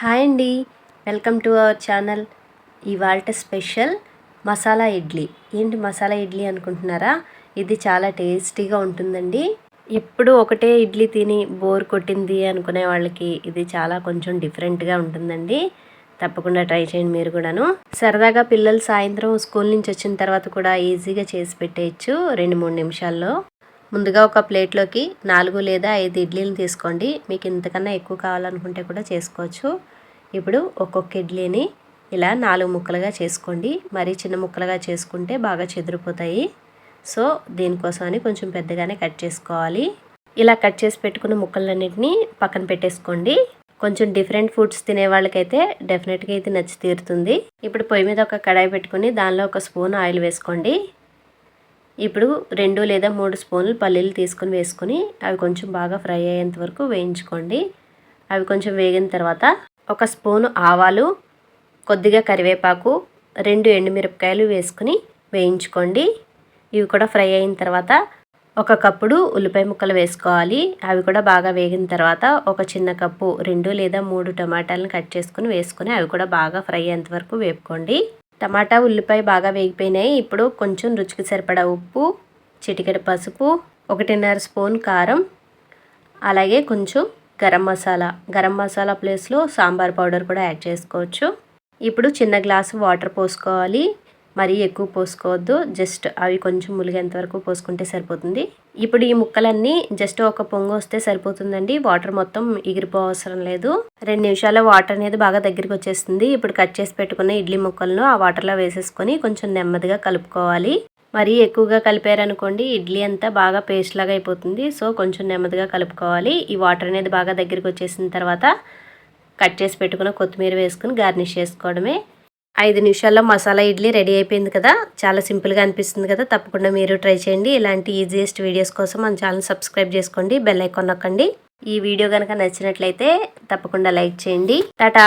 Hi అండి. Welcome to our channel. ఇవాళ special masala idli. ఏంటి మసాలా ఇడ్లీ అనుకుంటున్నారా? ఇది చాలా టేస్టీగా ఉంటుందండి. ఎప్పుడు ఒకటే ఇడ్లీ తిని బోర్ కొట్టింది అనుకునే వాళ్ళకి ఇది చాలా కొంచెం డిఫరెంట్గా ఉంటుందండి. తప్పకుండా ట్రై చేయండి మీరు కూడాను. సరదాగా పిల్లలు సాయంత్రం స్కూల్ నుంచి వచ్చిన తర్వాత కూడా ఈజీగా చేసి పెట్టేయచ్చు రెండు మూడు నిమిషాల్లో. ముందుగా ఒక ప్లేట్లోకి నాలుగు లేదా ఐదు ఇడ్లీలు తీసుకోండి. మీకు ఇంతకన్నా ఎక్కువ కావాలనుకుంటే కూడా చేసుకోవచ్చు. ఇప్పుడు ఒక్కొక్క ఇడ్లీని ఇలా నాలుగు ముక్కలుగా చేసుకోండి. మరీ చిన్న ముక్కలుగా చేసుకుంటే బాగా చెదిరిపోతాయి. సో దీనికోసమని కొంచెం పెద్దగానే కట్ చేసుకోవాలి. ఇలా కట్ చేసి పెట్టుకున్న ముక్కలన్నింటినీ పక్కన పెట్టేసుకోండి. కొంచెం డిఫరెంట్ ఫుడ్స్ తినే వాళ్ళకైతే డెఫినెట్గా ఇది నచ్చి తీరుతుంది. ఇప్పుడు పొయ్యి మీద ఒక కడాయి పెట్టుకుని దానిలో ఒక స్పూన్ ఆయిల్ వేసుకోండి. ఇప్పుడు రెండు లేదా మూడు స్పూన్లు పల్లీలు తీసుకుని వేసుకుని అవి కొంచెం బాగా ఫ్రై అయ్యేంత వరకు వేయించుకోండి. అవి కొంచెం వేగిన తర్వాత ఒక స్పూను ఆవాలు కొద్దిగా కరివేపాకు రెండు ఎండుమిరపకాయలు వేసుకుని వేయించుకోండి. ఇవి కూడా ఫ్రై అయిన తర్వాత ఒక కప్పుడు ఉల్లిపాయ ముక్కలు వేసుకోవాలి. అవి కూడా బాగా వేగిన తర్వాత ఒక చిన్న కప్పు రెండు లేదా మూడు టమాటాలను కట్ చేసుకుని వేసుకుని అవి కూడా బాగా ఫ్రై అయ్యేంత వరకు వేపుకోండి. టమాటా ఉల్లిపాయ బాగా వేగిపోయినాయి. ఇప్పుడు కొంచెం రుచికి సరిపడా ఉప్పు చిటికెడ పసుపు ఒకటిన్నర స్పూన్ కారం అలాగే కొంచెం గరం మసాలా. గరం మసాలా ప్లేస్లో సాంబార్ పౌడర్ కూడా యాడ్ చేసుకోవచ్చు. ఇప్పుడు చిన్న గ్లాసు వాటర్ పోసుకోవాలి. మరీ ఎక్కువ పోసుకోవద్దు. జస్ట్ అవి కొంచెం ములిగేంత వరకు పోసుకుంటే సరిపోతుంది. ఇప్పుడు ఈ ముక్కలన్నీ జస్ట్ ఒక పొంగు వస్తే సరిపోతుందండి. వాటర్ మొత్తం ఎగిరిపోవసరం లేదు. రెండు నిమిషాల వాటర్ అనేది బాగా దగ్గరికి వచ్చేస్తుంది. ఇప్పుడు కట్ చేసి పెట్టుకున్న ఇడ్లీ ముక్కలను ఆ వాటర్లో వేసేసుకొని కొంచెం నెమ్మదిగా కలుపుకోవాలి. మరీ ఎక్కువగా కలిపారనుకోండి ఇడ్లీ అంతా బాగా పేస్ట్ లాగా అయిపోతుంది. సో కొంచెం నెమ్మదిగా కలుపుకోవాలి. ఈ వాటర్ అనేది బాగా దగ్గరికి వచ్చేసిన తర్వాత కట్ చేసి పెట్టుకున్న కొత్తిమీర వేసుకుని గార్నిష్ చేసుకోవడమే. ఐదు నిమిషాల్లో మసాలా ఇడ్లీ రెడీ అయిపోయింది కదా. చాలా సింపుల్గా అనిపిస్తుంది కదా. తప్పకుండా మీరు ట్రై చేయండి. ఇలాంటి ఈజియెస్ట్ వీడియోస్ కోసం మన ఛానల్ సబ్స్క్రైబ్ చేసుకోండి. బెల్ ఐకాన్ నొక్కండి. ఈ వీడియో కనుక నచ్చినట్లయితే తప్పకుండా లైక్ చేయండి. టాటా!